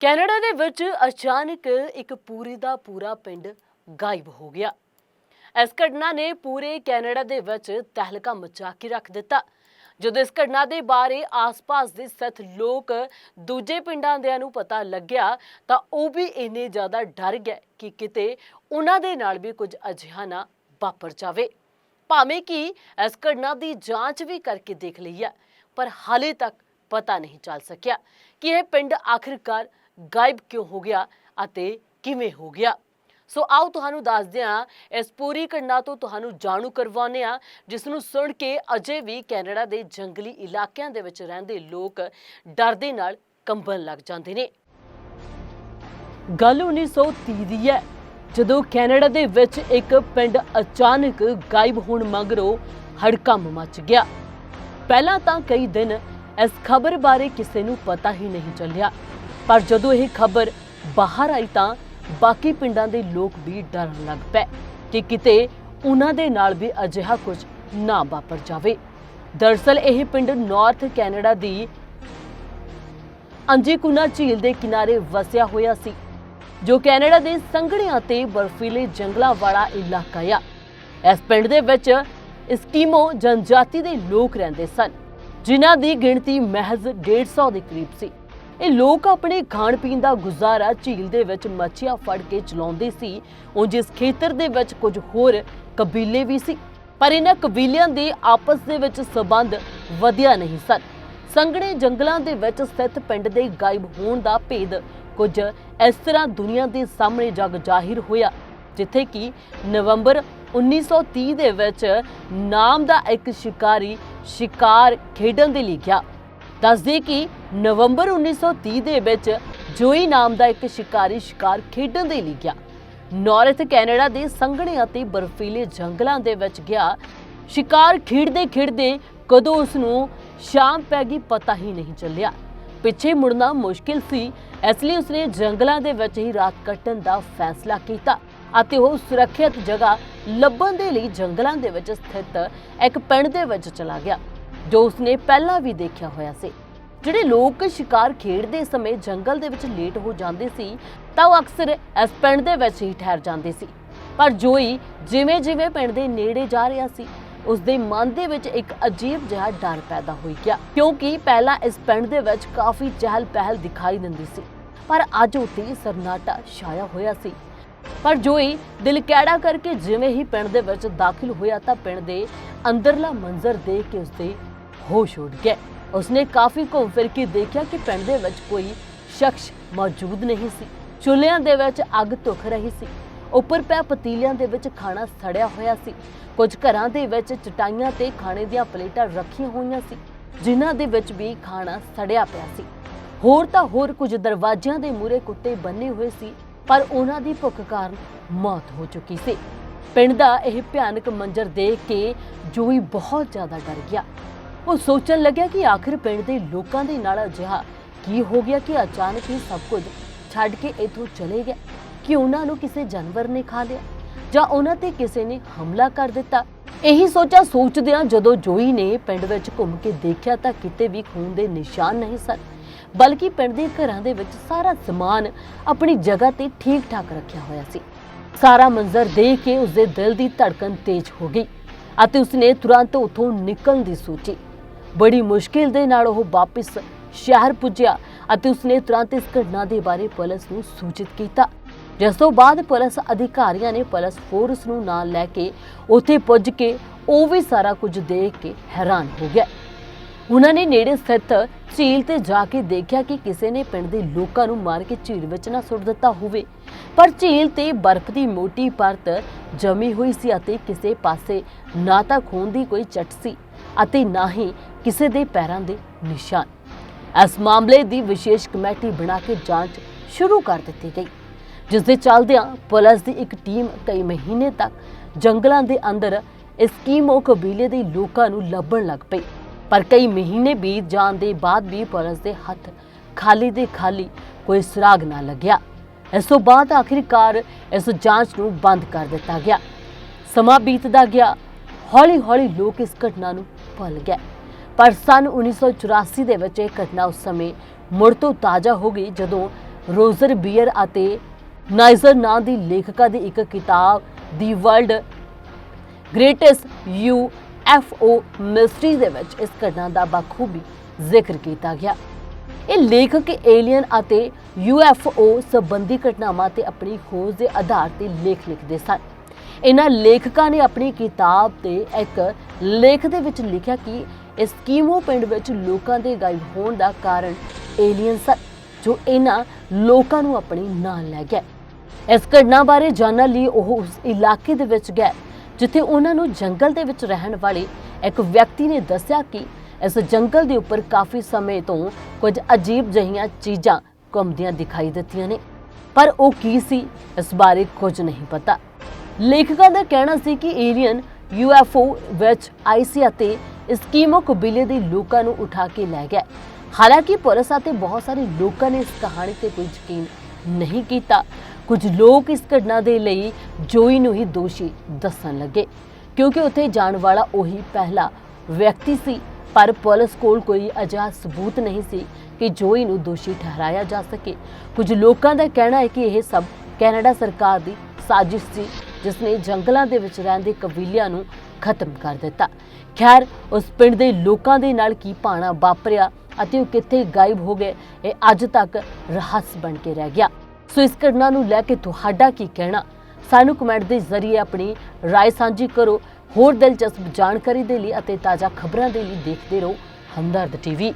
Canada ਦੇ ਵਿੱਚ ਅਚਾਨਕ ਇੱਕ ਪੂਰੀ ਦਾ ਪੂਰਾ ਪਿੰਡ ਗਾਇਬ ਹੋ ਗਿਆ। ਇਸ ਘਟਨਾ ਨੇ ਪੂਰੇ ਕੈਨੇਡਾ ਦੇ ਵਿੱਚ ਤਹਿਲਕਾ ਮਚਾ ਕੇ ਰੱਖ ਦਿੱਤਾ, ਜਦੋਂ ਇਸ ਘਟਨਾ ਦੇ ਬਾਰੇ ਆਸ-ਪਾਸ ਦੇ ਸੱਤ ਲੋਕ ਦੂਜੇ ਪਿੰਡਾਂ ਦਿਆਂ ਨੂੰ ਪਤਾ ਲੱਗਿਆ ਤਾਂ ਉਹ ਵੀ ਇੰਨੇ ਜ਼ਿਆਦਾ ਡਰ ਗਏ ਕਿ ਕਿਤੇ ਉਹਨਾਂ ਦੇ ਨਾਲ ਵੀ ਕੁਝ ਅਜਿਹਾ ਨਾ ਵਾਪਰ ਜਾਵੇ। ਭਾਵੇਂ ਕਿ ਇਸ ਘਟਨਾ ਦੀ ਜਾਂਚ ਵੀ ਕਰਕੇ ਦੇਖ ਲਈ ਹੈ, ਪਰ ਹਾਲੇ ਤੱਕ ਪਤਾ ਨਹੀਂ ਚੱਲ ਸਕਿਆ ਕਿ ਇਹ ਪਿੰਡ ਆਖਿਰਕਾਰ ਗਾਇਬ ਕਿਉਂ ਹੋ ਗਿਆ ਅਤੇ ਕਿਵੇਂ ਹੋ ਗਿਆ? ਸੋ ਆਓ ਤੁਹਾਨੂੰ ਦੱਸਦੇ ਹਾਂ, ਇਸ ਪੂਰੀ ਘਟਨਾ ਤੋਂ ਤੁਹਾਨੂੰ ਜਾਣੂ ਕਰਵਾਉਂਦੇ ਹਾਂ ਜਿਸ ਨੂੰ ਸੁਣ ਕੇ ਅਜੇ ਵੀ ਕੈਨੇਡਾ ਦੇ ਜੰਗਲੀ ਇਲਾਕਿਆਂ ਦੇ ਵਿੱਚ ਰਹਿੰਦੇ ਲੋਕ ਡਰ ਦੇ ਨਾਲ ਕੰਬਣ ਲੱਗ ਜਾਂਦੇ ਨੇ। ਗੱਲ 1930 ਦੀ ਹੈ, ਜਦੋਂ ਕੈਨੇਡਾ ਦੇ ਵਿੱਚ ਇੱਕ ਪਿੰਡ ਅਚਾਨਕ ਗਾਇਬ ਹੋਣ ਮਗਰੋਂ ਹੜਕੰਮ ਮਚ ਗਿਆ। ਪਹਿਲਾਂ ਤਾਂ ਕਈ ਦਿਨ ਇਸ ਖਬਰ ਬਾਰੇ ਕਿਸੇ ਨੂੰ ਪਤਾ ਹੀ ਨਹੀਂ ਚੱਲਿਆ। ਪਰ ਜਦੋਂ ਇਹ ਖਬਰ ਬਾਹਰ ਆਈ ਤਾਂ ਬਾਕੀ ਪਿੰਡਾਂ ਦੇ ਲੋਕ ਵੀ ਡਰਨ ਲੱਗ ਪਏ ਕਿ ਕਿਤੇ ਉਹਨਾਂ ਦੇ ਨਾਲ ਵੀ ਅਜਿਹਾ ਕੁਝ ਨਾ ਵਾਪਰ ਜਾਵੇ। ਦਰਸਲ ਇਹ ਪਿੰਡ ਨਾਰਥ ਕੈਨੇਡਾ ਦੀ ਅੰਜੀਕੁਨਾ ਝੀਲ ਦੇ ਕਿਨਾਰੇ ਵਸਿਆ ਹੋਇਆ ਸੀ, ਜੋ ਕੈਨੇਡਾ ਦੇ ਸੰਘਣਿਆਂ ਤੇ ਬਰਫੀਲੇ ਜੰਗਲਾਂ ਵਾਲਾ ਇਲਾਕਾ ਆ। ਇਸ ਪਿੰਡ ਦੇ ਵਿੱਚ ਇਸਕੀਮੋ ਜਨਜਾਤੀ ਦੇ ਲੋਕ ਰਹਿੰਦੇ ਸਨ, ਜਿਨ੍ਹਾਂ ਦੀ ਗਿਣਤੀ ਮਹਿਜ਼ 150 ਦੇ ਕਰੀਬ ਸੀ। ਇਹ ਲੋਕ ਆਪਣੇ ਖਾਣ ਪੀਣ ਦਾ ਗੁਜ਼ਾਰਾ ਝੀਲ ਦੇ ਵਿੱਚ ਮੱਛੀਆਂ ਫੜ ਕੇ ਚਲਾਉਂਦੇ ਸੀ। ਉਹ ਜਿਸ ਖੇਤਰ ਦੇ ਵਿੱਚ ਕੁਝ ਹੋਰ ਕਬੀਲੇ ਵੀ ਸੀ। ਪਰ ਇਹਨਾਂ ਕਬੀਲਿਆਂ ਦੇ ਆਪਸ ਦੇ ਵਿੱਚ ਸਬੰਧ ਵਧੀਆ ਨਹੀਂ ਸਨ। ਸੰਘਣੇ ਜੰਗਲਾਂ ਦੇ ਵਿੱਚ ਸਥਿਤ ਪਿੰਡ ਦੇ ਗਾਇਬ ਹੋਣ ਦਾ ਭੇਦ ਕੁਝ ਇਸ ਤਰ੍ਹਾਂ ਦੁਨੀਆ ਦੇ ਸਾਹਮਣੇ ਜਗ ਜ਼ਾਹਿਰ ਹੋਇਆ, ਜਿੱਥੇ ਕਿ ਨਵੰਬਰ 1930 ਦੇ ਵਿੱਚ ਨਾਮ ਦਾ ਇੱਕ ਸ਼ਿਕਾਰੀ ਸ਼ਿਕਾਰ ਖੇਡਣ ਦੇ ਲਈ ਗਿਆ। ਦੱਸਦੇ ਕਿ ਨਵੰਬਰ 1930 ਦੇ ਵਿੱਚ ਜੋਈ ਨਾਮ ਦਾ ਇੱਕ ਸ਼ਿਕਾਰੀ ਸ਼ਿਕਾਰ ਖੇਡਣ ਦੇ ਲਈ ਗਿਆ। ਨਾਰਥ ਕੈਨੇਡਾ ਦੇ ਸੰਘਣੇ ਅਤੇ ਬਰਫੀਲੇ ਜੰਗਲਾਂ ਦੇ ਵਿੱਚ ਗਿਆ। ਸ਼ਿਕਾਰ ਖੇਡਦੇ ਖੇਡਦੇ ਕਦੋਂ ਉਸ ਨੂੰ ਸ਼ਾਮ ਪੈ ਗਈ ਪਤਾ ਹੀ ਨਹੀਂ ਚੱਲਿਆ। ਪਿੱਛੇ ਮੁੜਨਾ ਮੁਸ਼ਕਿਲ ਸੀ, ਇਸ ਲਈ ਉਸਨੇ ਜੰਗਲਾਂ ਦੇ ਵਿੱਚ ਹੀ ਰਾਤ ਕੱਟਣ ਦਾ ਫੈਸਲਾ ਕੀਤਾ ਅਤੇ ਉਹ ਸੁਰੱਖਿਅਤ ਜਗ੍ਹਾ ਲੱਭਣ ਦੇ ਲਈ ਜੰਗਲਾਂ ਦੇ ਵਿੱਚ ਸਥਿਤ ਇੱਕ ਪਿੰਡ ਦੇ ਵਿੱਚ ਚਲਾ ਗਿਆ। ਜੋ ਉਸਨੇ ਪਹਿਲਾਂ ਵੀ ਦੇਖਿਆ ਹੋਇਆ ਸੀ। ਜਿਹੜੇ ਲੋਕ ਸ਼ਿਕਾਰ ਖੇਡਦੇ ਸਮੇਂ ਜੰਗਲ ਦੇ ਵਿੱਚ ਲੇਟ ਹੋ ਜਾਂਦੇ ਸੀ, ਤਾਂ ਉਹ ਅਕਸਰ ਇਸ ਪਿੰਡ ਦੇ ਵਿੱਚ ਹੀ ਠਹਿਰ ਜਾਂਦੇ ਸੀ। ਪਰ ਜੋਈ ਜਿਵੇਂ ਜਿਵੇਂ ਪਿੰਡ ਦੇ ਨੇੜੇ ਜਾ ਰਿਹਾ ਸੀ ਉਸ ਦੇ ਮਨ ਦੇ ਵਿੱਚ ਇੱਕ ਅਜੀਬ ਜਿਹਾ ਡਰ ਪੈਦਾ ਹੋਈ ਗਿਆ। ਕਿਉਂਕਿ ਪਹਿਲਾਂ ਇਸ ਪਿੰਡ ਦੇ ਵਿੱਚ ਕਾਫੀ ਚਹਿਲ ਪਹਿਲ ਦਿਖਾਈ ਦਿੰਦੀ ਸੀ, ਪਰ ਅੱਜ ਉੱਥੇ ਸਰਨਾਟਾ ਛਾਇਆ ਹੋਇਆ ਸੀ। ਪਰ ਜੋਈ ਦਿਲ ਕਿਹੜਾ ਕਰਕੇ ਜਿਵੇਂ ਹੀ ਪਿੰਡ ਦੇ ਵਿੱਚ ਦਾਖਲ ਹੋਇਆ, ਤਾਂ ਪਿੰਡ ਦੇ ਅੰਦਰਲਾ ਮੰਜ਼ਰ ਦੇਖ ਕੇ ਉਸਦੇ ਹੋਸ਼ ਉੱਡ ਗਿਆ। ਉਸਨੇ ਕਾਫੀ ਘੁੰਮ ਫਿਰ ਕੇ ਦੇਖਿਆ ਕਿ ਪਿੰਡ ਦੇ ਵਿੱਚ ਕੋਈ ਸ਼ਖਸ ਮੌਜੂਦ ਨਹੀਂ ਸੀ। ਚੁੱਲ੍ਹਿਆਂ ਦੇ ਵਿੱਚ ਅੱਗ ਧੁਖ ਰਹੀ ਸੀ। ਉੱਪਰ ਪੈ ਪਤੀਲਿਆਂ ਦੇ ਵਿੱਚ ਖਾਣਾ ਸੜਿਆ ਹੋਇਆ ਸੀ। ਕੁਝ ਘਰਾਂ ਦੇ ਵਿੱਚ ਚਟਾਈਆਂ ਤੇ ਖਾਣੇ ਦੀਆਂ ਪਲੇਟਾਂ ਰੱਖੀਆਂ ਹੋਈਆਂ ਸੀ, ਜਿਨ੍ਹਾਂ ਦੇ ਵਿੱਚ ਵੀ ਖਾਣਾ ਸੜਿਆ ਪਿਆ ਸੀ। ਹੋਰ ਤਾਂ ਹੋਰ ਕੁਝ ਦਰਵਾਜ਼ਿਆਂ ਦੇ ਮੂਰੇ ਕੁੱਤੇ ਬੰਨੇ ਹੋਏ ਸੀ, ਪਰ ਉਹਨਾਂ ਦੀ ਭੁੱਖ ਕਾਰਨ ਮੌਤ ਹੋ ਚੁੱਕੀ ਸੀ। ਪਿੰਡ ਦਾ ਇਹ ਭਿਆਨਕ ਮੰਜ਼ਰ ਦੇਖ ਕੇ ਜੋਈ ਬਹੁਤ ਜ਼ਿਆਦਾ ਡਰ ਗਿਆ। ਉਹ ਸੋਚਣ ਲੱਗਿਆ ਕਿ ਆਖਿਰ ਪਿੰਡ ਦੇ ਲੋਕਾਂ ਦੇ ਨਾਲ ਅਜਿਹਾ ਕੀ ਹੋ ਗਿਆ ਕਿ ਅਚਾਨਕ ਹੀ ਸਭ ਕੁਝ ਛੱਡ ਕੇ ਇੱਥੋਂ ਚਲੇ ਗਏ ਕਿ ਉਹਨਾਂ ਨੂੰ ਕਿਸੇ ਜਾਨਵਰ ਨੇ ਖਾ ਲਿਆ? ਜਾਂ ਉਹਨਾਂ ਤੇ ਕਿਸੇ ਨੇ ਹਮਲਾ ਕਰ ਦਿੱਤਾ? ਇਹੀ ਸੋਚਾ ਸੋਚਦਿਆਂ ਜਦੋਂ ਜੋਈ ਨੇ ਪਿੰਡ ਵਿੱਚ ਘੁੰਮ ਕੇ ਦੇਖਿਆ ਤਾਂ ਕਿਤੇ ਵੀ ਖੂਨ ਦੇ ਨਿਸ਼ਾਨ ਨਹੀਂ ਸਨ, ਬਲਕਿ ਪਿੰਡ ਦੇ ਘਰਾਂ ਦੇ ਵਿੱਚ ਸਾਰਾ ਸਮਾਨ ਆਪਣੀ ਜਗ੍ਹਾ ਤੇ ਠੀਕ ਠਾਕ ਰੱਖਿਆ ਹੋਇਆ ਸੀ। ਸਾਰਾ ਮੰਜ਼ਰ ਦੇਖ ਕੇ ਉਸਦੇ ਦਿਲ ਦੀ ਧੜਕਨ ਤੇਜ਼ ਹੋ ਗਈ ਅਤੇ ਉਸਨੇ ਤੁਰੰਤ ਉੱਥੋਂ ਨਿਕਲਣ ਦੀ ਸੋਚੀ। ਬੜੀ ਮੁਸ਼ਕਿਲ ਦੇ ਨਾਲ ਉਹ ਵਾਪਸ ਸ਼ਹਿਰ ਪੁੱਜਿਆ ਅਤੇ ਉਸਨੇ ਤੁਰੰਤ ਇਸ ਘਟਨਾ ਦੇ ਬਾਰੇ ਪੁਲਿਸ ਨੂੰ ਸੂਚਿਤ ਕੀਤਾ। ਜਿਸ ਤੋਂ ਬਾਅਦ ਪੁਲਿਸ ਅਧਿਕਾਰੀਆਂ ਨੇ ਪੁਲਿਸ ਫੋਰਸ ਨੂੰ ਨਾਲ ਲੈ ਕੇ ਉੱਥੇ ਪੁੱਜ ਕੇ ਉਹ ਵੀ ਸਾਰਾ ਕੁਝ ਦੇਖ ਕੇ ਹੈਰਾਨ ਹੋ ਗਿਆ। ਉਹਨਾਂ ਨੇ ਨੇੜੇ ਸਥਿਤ ਝੀਲ ਤੇ ਜਾ ਕੇ ਦੇਖਿਆ ਕਿ ਕਿਸੇ ਨੇ ਪਿੰਡ ਦੇ ਲੋਕਾਂ ਨੂੰ ਮਾਰ ਕੇ ਝੀਲ ਵਿੱਚ ਨਾ ਸੁੱਟ ਦਿੱਤਾ ਹੋਵੇ। ਪਰ ਝੀਲ ਤੇ ਬਰਫ਼ ਦੀ ਮੋਟੀ ਪਰਤ ਜਮੀ ਹੋਈ ਸੀ ਅਤੇ ਕਿਸੇ ਪਾਸੇ ਨਾ ਤਾਂ ਖੂਨ ਦੀ ਕੋਈ ਚਟ ਸੀ ਅਤੇ ਨਾ ਹੀ ਕਿਸੇ ਦੇ ਪੈਰਾਂ ਦੇ ਨਿਸ਼ਾਨ। ਇਸ ਮਾਮਲੇ ਦੀ ਵਿਸ਼ੇਸ਼ ਕਮੇਟੀ ਬਣਾ ਕੇ ਜਾਂਚ ਸ਼ੁਰੂ ਕਰ ਦਿੱਤੀ ਗਈ, ਜਿਸ ਦੇ ਚੱਲਦਿਆਂ ਪੁਲਿਸ ਦੀ ਇੱਕ ਟੀਮ ਕਈ ਮਹੀਨੇ ਤੱਕ ਜੰਗਲਾਂ ਦੇ ਅੰਦਰ ਇਸਕੀਮੋ ਕਬੀਲੇ ਦੇ ਲੋਕਾਂ ਨੂੰ ਲੱਭਣ ਲੱਗ ਪਈ। ਪਰ ਕਈ ਮਹੀਨੇ ਬੀਤ ਜਾਣ ਦੇ ਬਾਅਦ ਵੀ ਪੁਲਿਸ ਦੇ ਹੱਥ ਖਾਲੀ ਦੇ ਖਾਲੀ ਕੋਈ ਸੁਰਾਗ ਨਾ ਲੱਗਿਆ। ਇਸ ਤੋਂ ਬਾਅਦ ਆਖਿਰਕਾਰ ਇਸ ਜਾਂਚ ਨੂੰ ਬੰਦ ਕਰ ਦਿੱਤਾ ਗਿਆ। ਸਮਾਂ ਬੀਤਦਾ ਗਿਆ, ਹੌਲੀ-ਹੌਲੀ ਲੋਕ ਇਸ ਘਟਨਾ ਨੂੰ ਭੁੱਲ ਗਏ। ਪਰ ਸਨ 1984 ਦੇ ਵਿੱਚ ਇਹ ਘਟਨਾ ਉਸ ਸਮੇਂ ਮੁੜ ਤੋਂ ਤਾਜ਼ਾ ਹੋ ਗਈ ਜਦੋਂ ਰੋਜ਼ਰ ਬੀਅਰ ਅਤੇ ਨਾਈਜ਼ਰ ਨਾਂ ਦੀ ਲੇਖਕਾ ਦੀ ਇੱਕ ਕਿਤਾਬ the world greatest U F O mystery ਦੇ ਵਿੱਚ ਇਸ ਘਟਨਾ ਦਾ ਬਖੂਬੀ ਜ਼ਿਕਰ ਕੀਤਾ ਗਿਆ। ਇਹ ਲੇਖਕ, ਏਲੀਅਨ ਅਤੇ ਯੂ ਐਫ ਓ ਸੰਬੰਧੀ ਘਟਨਾਵਾਂ ਤੇ ਆਪਣੀ ਖੋਜ ਦੇ ਆਧਾਰ ਤੇ ਲੇਖ ਲਿਖਦੇ ਸਨ। ਇਹਨਾਂ ਲੇਖਕਾਂ ਨੇ ਆਪਣੀ ਕਿਤਾਬ ਤੇ ਇੱਕ ਲੇਖ ਦੇ ਵਿੱਚ ਲਿਖਿਆ ਕਿ ਐਸਕੀਮੋ ਪਿੰਡ ਵਿੱਚ ਲੋਕਾਂ ਦੇ ਗਾਇਬ ਹੋਣ ਦਾ ਕਾਰਨ ਏਲੀਅਨ ਸਨ, ਜੋ ਇਹਨਾਂ ਲੋਕਾਂ ਨੂੰ ਆਪਣੇ ਨਾਲ ਲੈ ਗਿਆ ਇਸ ਘਟਨਾ ਬਾਰੇ ਜਾਣਨ ਲਈ ਉਹ ਉਸ ਇਲਾਕੇ ਦੇ ਵਿੱਚ ਗਏ, ਜਿੱਥੇ ਉਹਨਾਂ ਨੂੰ ਜੰਗਲ ਦੇ ਵਿੱਚ ਰਹਿਣ ਵਾਲੇ ਇੱਕ ਵਿਅਕਤੀ ਨੇ ਦੱਸਿਆ ਕਿ ਇਸ ਜੰਗਲ ਦੇ ਉੱਪਰ ਕਾਫੀ ਸਮੇਂ ਤੋਂ ਕੁਝ ਅਜੀਬ ਜਿਹੀਆਂ ਚੀਜ਼ਾਂ ਘੁੰਮਦੀਆਂ ਦਿਖਾਈ ਦਿੱਤੀਆਂ ਨੇ। ਪਰ ਉਹ ਕੀ ਸੀ, ਇਸ ਬਾਰੇ ਕੁਝ ਨਹੀਂ ਪਤਾ। ਲੇਖਕਾਂ ਦਾ ਕਹਿਣਾ ਸੀ ਕਿ ਏਲੀਅਨ ਯੂਐਫਓ ਵਿੱਚ ਆਈ ਸੀ ਅਤੇ ਸਕੀਮੋ ਕਬੀਲੇ ਦੇ ਲੋਕਾਂ ਨੂੰ ਉਠਾ ਕੇ ਲੈ ਗਿਆ। ਹਾਲਾਂਕਿ ਪੁਲਿਸ ਅਤੇ ਬਹੁਤ ਸਾਰੇ ਲੋਕਾਂ ਨੇ ਇਸ ਕਹਾਣੀ ਤੇ ਕੋਈ ਯਕੀਨ ਨਹੀਂ ਕੀਤਾ। ਕੁਝ ਲੋਕ ਇਸ ਘਟਨਾ ਦੇ ਲਈ ਜੋਈ ਨੂੰ ਹੀ ਦੋਸ਼ੀ ਦੱਸਣ ਲੱਗੇ, ਕਿਉਂਕਿ ਉੱਥੇ ਜਾਣ ਵਾਲਾ ਉਹੀ ਪਹਿਲਾ ਵਿਅਕਤੀ ਸੀ। ਪਰ ਪੁਲਿਸ ਕੋਲ ਕੋਈ ਅਜਿਹਾ ਸਬੂਤ ਨਹੀਂ ਸੀ ਕਿ ਜੋਈ ਨੂੰ ਦੋਸ਼ੀ ਠਹਿਰਾਇਆ ਜਾ ਸਕੇ। ਕੁਝ ਲੋਕਾਂ ਦਾ ਕਹਿਣਾ ਹੈ ਕਿ ਇਹ ਸਭ ਕੈਨੇਡਾ ਸਰਕਾਰ ਦੀ ਸਾਜ਼ਿਸ਼ ਸੀ। ਜਿਸ ਨੇ ਜੰਗਲਾਂ ਦੇ ਵਿੱਚ ਰਹਿੰਦੇ ਕਬੀਲਿਆਂ ਨੂੰ ਖਤਮ ਕਰ ਦਿੱਤਾ ਖੈਰ ਉਸ ਪਿੰਡ ਦੇ ਲੋਕਾਂ ਦੇ ਨਾਲ ਕੀ ਪਾਣਾ ਵਾਪਰਿਆ ਅਤੇ ਉਹ ਕਿੱਥੇ ਗਾਇਬ ਹੋ ਗਏ ਇਹ ਅੱਜ ਤੱਕ ਰਹੱਸ ਬਣ ਕੇ ਰਹਿ ਗਿਆ ਸੋ ਇਸ ਘਟਨਾ ਨੂੰ ਲੈ ਕੇ ਤੁਹਾਡਾ ਕੀ ਕਹਿਣਾ ਸਾਨੂੰ ਕਮੈਂਟ ਦੇ ਜ਼ਰੀਏ ਆਪਣੀ رائے ਸਾਂਝੀ ਕਰੋ ਹੋਰ ਦਿਲਚਸਪ ਜਾਣਕਾਰੀ ਦੇ ਲਈ ਅਤੇ ਤਾਜ਼ਾ ਖਬਰਾਂ ਦੇ ਲਈ ਦੇਖਦੇ ਰਹੋ ਹਮਦਰਦ ਟੀਵੀ